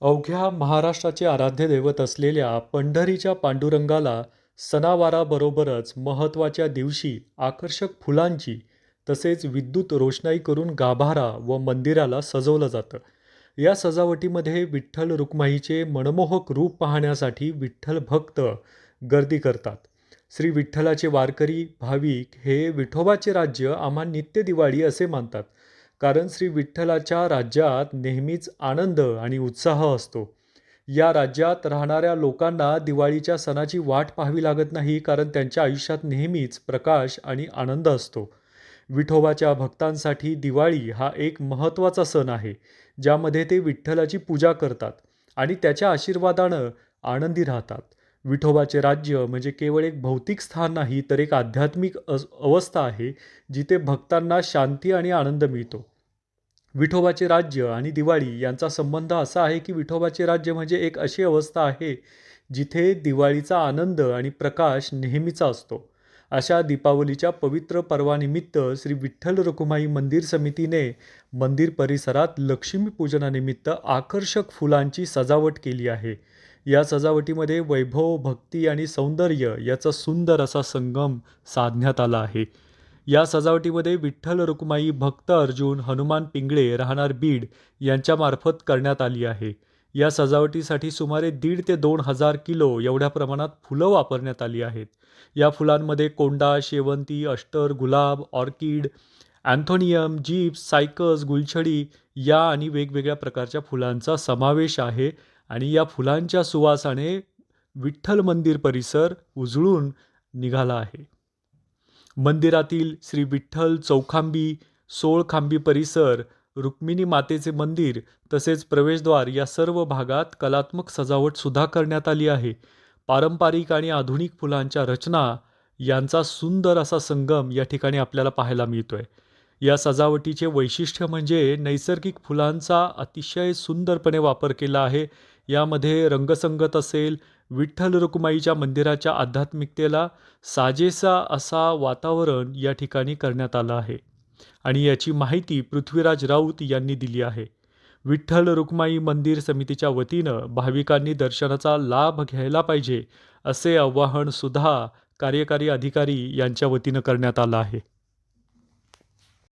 अवघ्या महाराष्ट्राचे आराध्य दैवत असलेल्या पंढरीच्या पांडुरंगाला सणावाराबरोबरच महत्त्वाच्या दिवशी आकर्षक फुलांची तसेच विद्युत रोषणाई करून गाभारा व मंदिराला सजवलं जातं. या सजावटीमध्ये विठ्ठल रुक्माईचे मनमोहक रूप पाहण्यासाठी विठ्ठल भक्त गर्दी करतात. श्री विठ्ठलाचे वारकरी भाविक हे विठोबाचे राज्य आम्हा नित्य दिवाळी असे मानतात. कारण श्री विठ्ठलाच्या राज्यात नेहमीच आनंद आणि उत्साह असतो. या राज्यात राहणाऱ्या लोकांना दिवाळीच्या सणाची वाट पाहावी लागत नाही कारण त्यांच्या आयुष्यात नेहमीच प्रकाश आणि आनंद असतो. विठोबाच्या भक्तांसाठी दिवाळी हा एक महत्त्वाचा सण आहे ज्यामध्ये ते विठ्ठलाची पूजा करतात आणि त्याच्या आशीर्वादानं आनंदी राहतात. विठोबाचे राज्य म्हणजे केवळ एक भौतिक स्थान नाही तर एक आध्यात्मिक अस अवस्था आहे जिथे भक्तांना शांती आणि आनंद मिळतो. विठोबाचे राज्य आणि दिवाळी यांचा संबंध असा आहे की विठोबाचे राज्य म्हणजे एक अशी अवस्था आहे जिथे दिवाळीचा आनंद आणि प्रकाश नेहमीचा असतो. अशा दीपावलीच्या पवित्र पर्वानिमित्त श्री विठ्ठल रखुमाई मंदिर समितीने मंदिर परिसरात लक्ष्मीपूजनानिमित्त आकर्षक फुलांची सजावट केली आहे. या सजावटीमध्ये वैभव भक्ती आणि सौंदर्य याचा सुंदर असा संगम साधण्यात आला आहे. या सजावटीमध्ये विठ्ठल रुक्माई भक्त अर्जुन हनुमान पिंगळे राहणार बीड यांच्यामार्फत करण्यात आली आहे. या सजावटीसाठी सुमारे दीड ते दोन हजार किलो एवढ्या प्रमाणात फुलं वापरण्यात आली आहेत. या फुलांमध्ये कोंडा शेवंती अष्टर गुलाब ऑर्किड अँथोनियम जीप्स सायकस गुलछडी या आणि वेगवेगळ्या प्रकारच्या फुलांचा समावेश आहे. आणि या फुलांच्या सुवासाने विठ्ठल मंदिर परिसर उजळून निघाला आहे. मंदिरातील श्री विठ्ठल चौखांबी सोळखांबी परिसर रुक्मिणी मातेचे मंदिर तसेच प्रवेशद्वार या सर्व भागात कलात्मक सजावट सुद्धा करण्यात आली आहे. पारंपरिक आणि आधुनिक फुलांच्या रचना यांचा सुंदर असा संगम या ठिकाणी आपल्याला पाहायला मिळतोय. या सजावटीचे वैशिष्ट्य म्हणजे नैसर्गिक फुलांचा अतिशय सुंदरपणे वापर केला आहे. यामध्ये रंगसंगत असेल विठ्ठल रुक्माईच्या मंदिराच्या आध्यात्मिकतेला साजेसा असा वातावरण या ठिकाणी करण्यात आलं आहे. आणि याची माहिती पृथ्वीराज राऊत यांनी दिली आहे. विठ्ठल रुक्माई मंदिर समितीच्या वतीनं भाविकांनी दर्शनाचा लाभ घ्यायला पाहिजे असे आवाहन सुद्धा कार्यकारी अधिकारी यांच्या वतीनं करण्यात आलं आहे.